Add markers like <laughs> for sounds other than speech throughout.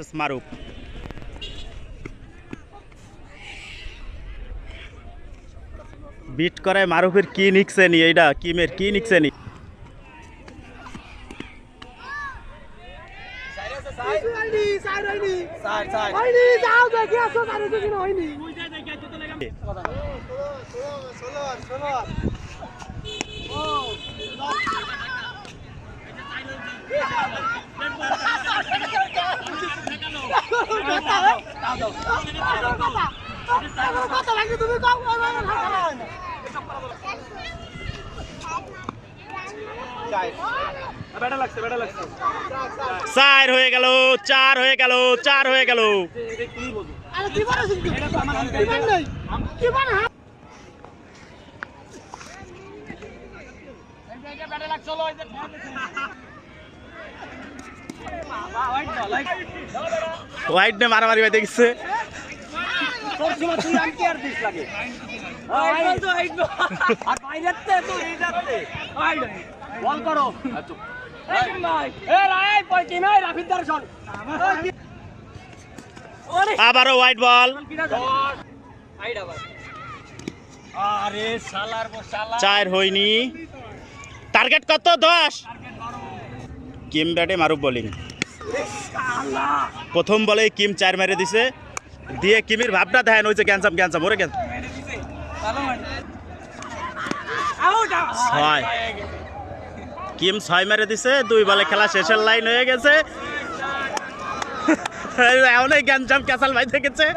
Versus মারুফ bit করে মারুফের কি নিকছে নি এইটা কিমের কি নিকছে নি? চার হয়ে গেল চার হয়ে গেল চার হয়ে গেল। আরে হোয়াইট নে মারামারি বাইতে গেছে আবারও হোয়াইট বল চার হয়নি। টার্গেট কত? দশ। কিম ব্যাটে মারুফ বোলিং প্রথম বলে কিম চার মেরে দিছে। দিয়ে কিমির ভাবটা দেখেন হয়েছে ক্যান্সাম ক্যান্সাম ওরে ক্যান্সাম কিম ছয় মেরে দিছে, দুই বলে খেলা শেষের লাইন হয়ে গেছে। <laughs> এমনই গ্যাঞ্জাম ক্যাসাল ভাই দেখেছে। <laughs>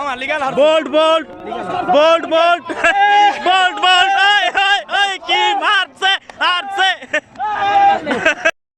মামা লিগাল হার bolt bolt bolt bolt <laughs>bolt bolt